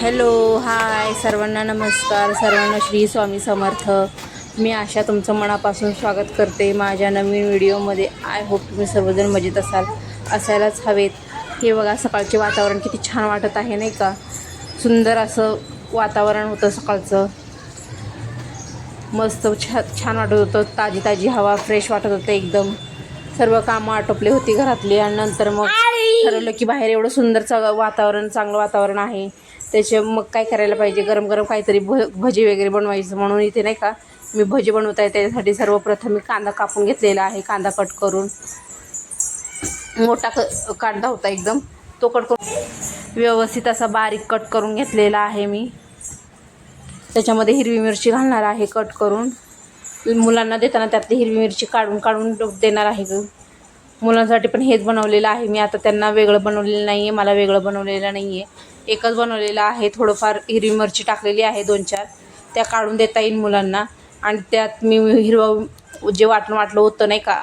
Hello hi सर्वांना नमस्कार सर्वांना श्री स्वामी समर्थ. मी आशा तुमचं मनापासून स्वागत करते माझ्या नवीन व्हिडिओमध्ये. आय होप तुम्ही सर्वजण मजेत असाल असायलाच हवेत. हे बघा सकाळचे वातावरण किती छान वाटत आहे नाही का? सुंदर असं वातावरण होतं सकाळचं. मस्त छा छान वाटत होतं. ताजी ताजी हवा फ्रेश वाटत होतं एकदम. सर्व कामं आटोपली होती घरातली आणि नंतर मग ठरवलं की बाहेर एवढं सुंदर वातावरण चांगलं वातावरण आहे. त्याचे मग काय करायला पाहिजे? गरम गरम काहीतरी भ भजी वगैरे बनवायचं म्हणून इथे नाही का मी भजी बनवत आहे. त्याच्यासाठी सर्वप्रथम मी कांदा कापून घेतलेला आहे कांदा कट करून. मोठा क कांदा होता एकदम. तो कट करून व्यवस्थित असा बारीक कट करून घेतलेला आहे मी. त्याच्यामध्ये हिरवी मिरची घालणार आहे कट करून. मुलांना देताना त्यातली हिरवी मिरची काढून काढून देणार आहे ग. मुलांसाठी पण हेच बनवलेलं आहे मी. आता त्यांना वेगळं बनवलेलं नाही आहे मला वेगळं बनवलेलं नाही आहे एकच बनवलेलं आहे. थोडंफार हिरवी मिरची टाकलेली आहे दोन चार. त्या काढून देता येईल मुलांना. आणि त्यात मी हिरवं जे वाटण वाटलं होतं नाही का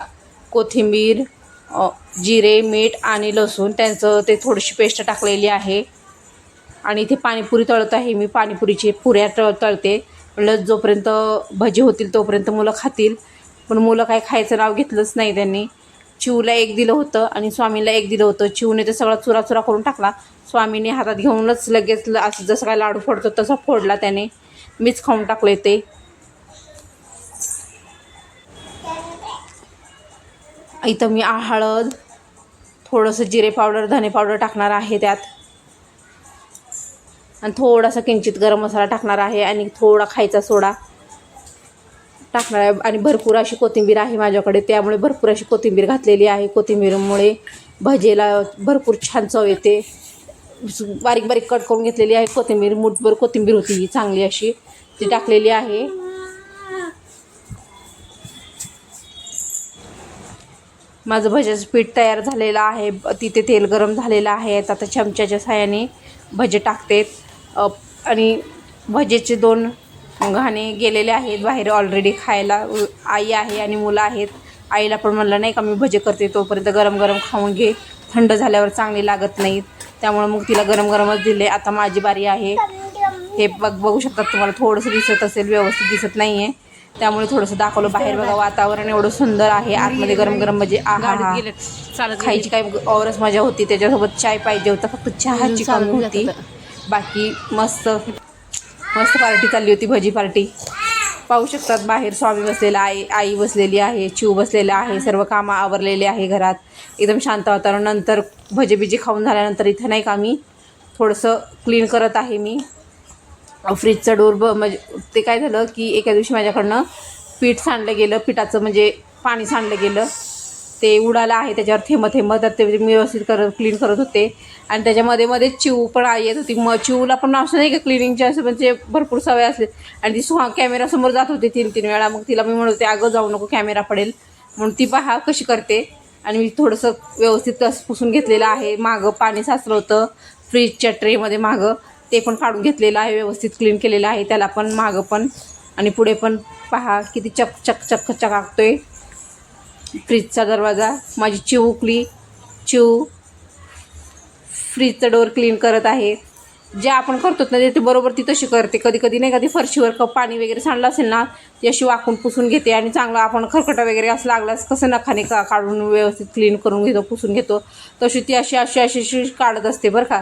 कोथिंबीर जिरे मीठ आणि लसूण त्यांचं ते थोडीशी पेस्ट टाकलेली आहे. आणि इथे पाणीपुरी तळत आहे. मी पाणीपुरीची पुऱ्या तळ तळते. म्हणलं जोपर्यंत भजी होतील तोपर्यंत मुलं खातील. पण मुलं काय खायचं नाव घेतलंच नाही त्यांनी. चिवला एक दिलं होतं आणि स्वामीला एक दिलं होतं. चिवने ते सगळा चुरा चुरा करून टाकला. स्वामीने हातात घेऊनच लगेच असं जसं काय लाडू फोडतो तसा फोडला त्याने. मीच खाऊन टाकले ते. इथं मी हळद थोडंसं जिरे पावडर धने पावडर टाकणार आहे त्यात. आणि थोडासा किंचित गरम मसाला टाकणार आहे आणि थोडा खायचा सोडा. टाकणार आहे. आणि भरपूर अशी कोथिंबीर आहे माझ्याकडे. त्यामुळे भरपूर अशी कोथिंबीर घातलेली आहे. कोथिंबीरमुळे भजेला भरपूर छान चव येते. बारीक बारीक कट करून घेतलेली आहे कोथिंबीर. मुठभर कोथिंबीर होती ही चांगली अशी. ती टाकलेली आहे. माझं भज्याचं पीठ तयार झालेलं आहे. तिथे तेल गरम झालेलं आहे. आता चमच्याच्या साह्याने भजे टाकते. आणि भजेचे दोन घाणे गेलेले आहेत बाहेर ऑलरेडी खायला आई आहे आणि मुलं आहेत. आईला पण म्हणलं नाही का मी भजे करते तोपर्यंत गरम गरम खाऊन घे. थंड झाल्यावर चांगली लागत नाहीत. त्यामुळे मग तिला गरम गरमच दिले. आता माझी बारी आहे. हे बघ बघू शकतात तुम्हाला थोडंसं दिसत असेल व्यवस्थित दिसत नाही आहे त्यामुळे थोडंसं दाखवलं बाहेर बघा वातावरण एवढं सुंदर आहे. आतमध्ये गरम गरम म्हणजे आहा चालत खायची काही औरच मजा होती. त्याच्यासोबत चाय पाहिजे होता. फक्त चहाची कमी होती. बाकी मस्त. मस्त पार्टी चालली होती भजी पार्टी. पाहू शकतात बाहेर स्वामी बसलेला आहे आई बसलेली आहे चिव बसलेला आहे सर्व कामं आवरलेले आहे घरात. एकदम शांत वातावरण. नंतर भजे बिजे खाऊन झाल्यानंतर इथं नाही का मी थोडंसं क्लीन करत आहे मी. फ्रीजचा डोर ब म्हणजे ते काय झालं की एका दिवशी माझ्याकडनं पीठ सांडलं गेलं. पिठाचं म्हणजे पाणी सांडलं गेलं. ते उडालं आहे त्याच्यावर थेंब थेंब तर ते म्हणजे मी व्यवस्थित करत क्लीन करत होते. आणि त्याच्यामध्ये मध्ये चिव पण येत होती. मग चिवला पण असं नाही का क्लिनिंगचे असं म्हणजे भरपूर सवय असते आणि ती सुहा कॅमेरासमोर जात होती तीन तीन वेळा. मग तिला मी म्हणत होते अगं जाऊ नको कॅमेरा पडेल. म्हणून ती पहा कशी करते. आणि मी थोडंसं व्यवस्थित तस पुसून घेतलेलं आहे. मागं पाणी साचलं होतं फ्रीजच्या ट्रेमध्ये मागं. ते पण काढून घेतलेलं आहे व्यवस्थित क्लीन केलेलं आहे. त्याला पण मागं पण. आणि पुढे पण पहा किती चक चक चक चकाकतोय. फ्रीजचा दरवाजा माझी चिव उकली. चिव फ्रीजचं डोअर क्लीन करत आहे. जे आपण करतो ना ते बरोबर ती तशी करते. कधी कधी नाही का ती फरशीवर क पाणी वगैरे सांडलं असेल ना ती अशी वाकून पुसून घेते आणि चांगलं आपण खरकटा वगैरे असं लागलास कसं नखाने का काढून व्यवस्थित क्लीन करून घेतो पुसून घेतो. तशी ती अशी अशी अशी अशी काढत असते बरं का.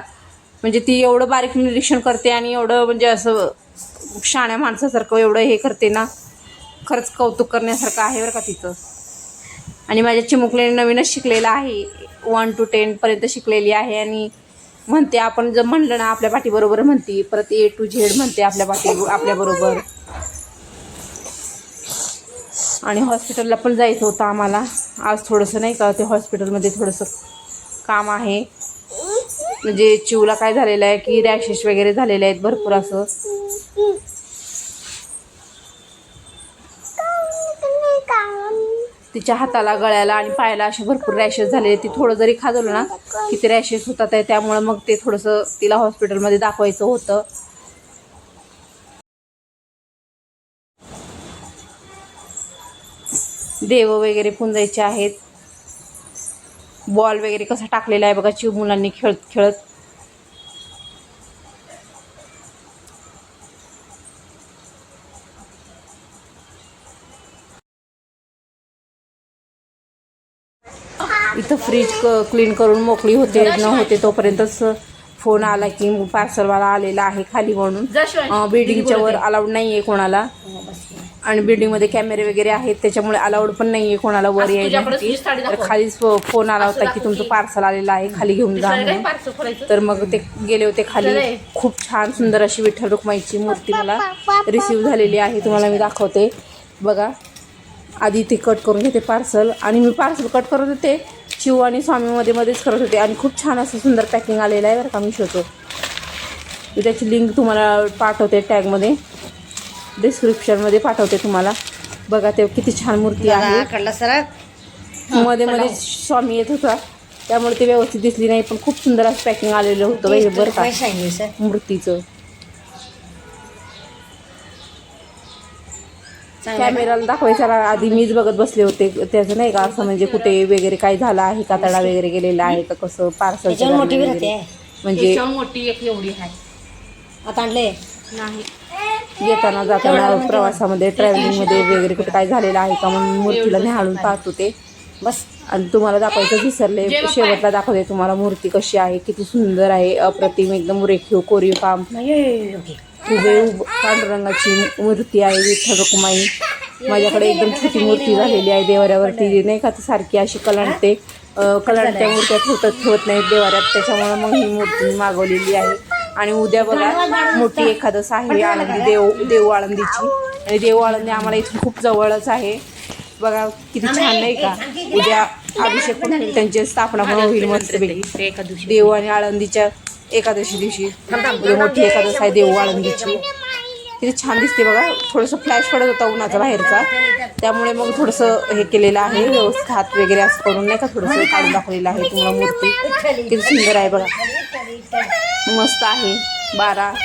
म्हणजे ती एवढं बारीक निरीक्षण करते आणि एवढं म्हणजे असं शाण्या माणसासारखं एवढं हे करते ना. खरंच कौतुक करण्यासारखं आहे बरं का तिचं. आणि माझ्या चिमुकलेने नवीनच शिकलेलं आहे. वन टू टेनपर्यंत शिकलेली आहे आणि म्हणते आपण जर म्हणलं ना आपल्या पाठीबरोबर म्हणते परत ए टू झेड म्हणते आपल्या पाठी आपल्याबरोबर आणि हॉस्पिटलला पण जायचं होतं आम्हाला. आज थोडंसं नाही का ते हॉस्पिटलमध्ये थोडंसं काम आहे. म्हणजे चिवला काय झालेलं आहे की रॅशेस वगैरे झालेले आहेत भरपूर असं. तिच्या हाताला गळ्याला आणि पायाला असे भरपूर रॅशेस झालेले. ती थोडं जरी खाजवलं ना की ते रॅशेस होतात आहे त्यामुळं मग ते थोडंसं तिला हॉस्पिटलमध्ये दाखवायचं होतं. देव वगैरे पुंजायचे आहेत. बॉल वगैरे कसा टाकलेला आहे बघा चिव मुलांनी खेळत खेळत इथं फ्रीज क क्लीन करून मोकळी होते न होते तोपर्यंतच फोन आला की पार्सलवाला आलेला आहे खाली म्हणून. बिल्डिंगच्या वर अलाउड नाही आहे कोणाला. आणि बिल्डिंगमध्ये कॅमेरे वगैरे आहेत त्याच्यामुळे अलाउड पण नाही आहे कोणाला वर तर खालीच फोन आला होता की तुमचं पार्सल आलेलं आहे खाली घेऊन जा म्हणून. तर मग ते गेले होते खाली. खूप छान सुंदर अशी विठ्ठल रुक्माईची मूर्ती मला रिसीव झालेली आहे. तुम्हाला मी दाखवते. बघा आधी ते कट करून घेते पार्सल आणि मी पार्सल कट करत होते शिव आणि स्वामी मध्ये मध्येच करत होते. आणि खूप छान असं सुंदर पॅकिंग आलेलं आहे बरं का मिशोचं मी त्याची लिंक तुम्हाला पाठवते टॅगमध्ये डिस्क्रिप्शनमध्ये पाठवते तुम्हाला. बघा ते किती छान मूर्ती आहे. सरा मध्ये मध्ये स्वामी येत होता. त्यामुळे ते व्यवस्थित दिसली नाही पण खूप सुंदर असं पॅकिंग आलेलं होतं बरं का. मूर्तीचं. कॅमेराला दाखवायचा ना, आधी मीच बघत बसले होते. त्याचं नाही का असं म्हणजे कुठे वगैरे काय झालं आहे का? तडा वगैरे गेलेला आहे का? कसं पार्सल म्हणजे मोठी एक एवढी आहे. आता आणले नाही. येताना जाताना प्रवासामध्ये ट्रॅव्हलिंगमध्ये वगैरे कुठे काय झालेलं आहे का? म्हणून मूर्तीला निहाळून पाहत होते बस. आणि तुम्हाला दाखवायचं विसरले शेवटला दाखवते तुम्हाला मूर्ती कशी आहे किती सुंदर आहे अप्रतिम एकदम रेखीव कोरीव काम. हुबेहूब पांडुरंगाची मूर्ती आहे विठ्ठल रुक्माई. माझ्याकडे एकदम छोटी मूर्ती झालेली आहे देवाऱ्यावरती. नाही का सारखी अशी कलांडते. कलांडत्या मूर्त्या ठेवतात ठेवत नाहीत देवाऱ्यात. त्याच्यामुळे मग ही मूर्ती मागवलेली आहे. आणि उद्या बघा मोठी एखादं आहे आळंदी देव देऊ आळंदीची. आणि देऊ आळंदी आम्हाला इथून खूप जवळच आहे. बघा किती छान नाही का? उद्या अभिषेक त्यांची स्थापना पण होईल मस्तपैकी. देव आणि आळंदीच्या एकादशी दिवशी. उद्या मोठी एकादशी आहे देऊ आळंदीची किती छान दिसते बघा. थोडंसं फ्लॅश पडत होता उन्हाचा बाहेरचा. त्यामुळे मग थोडंसं हे केलेलं आहे व्यवस्थित हात वगैरे असं करून नाही का थोडंसं काढून दाखवलेलं आहे तुम्हाला मूर्ती. किती सुंदर आहे बघा. मस्त आहे. बारा.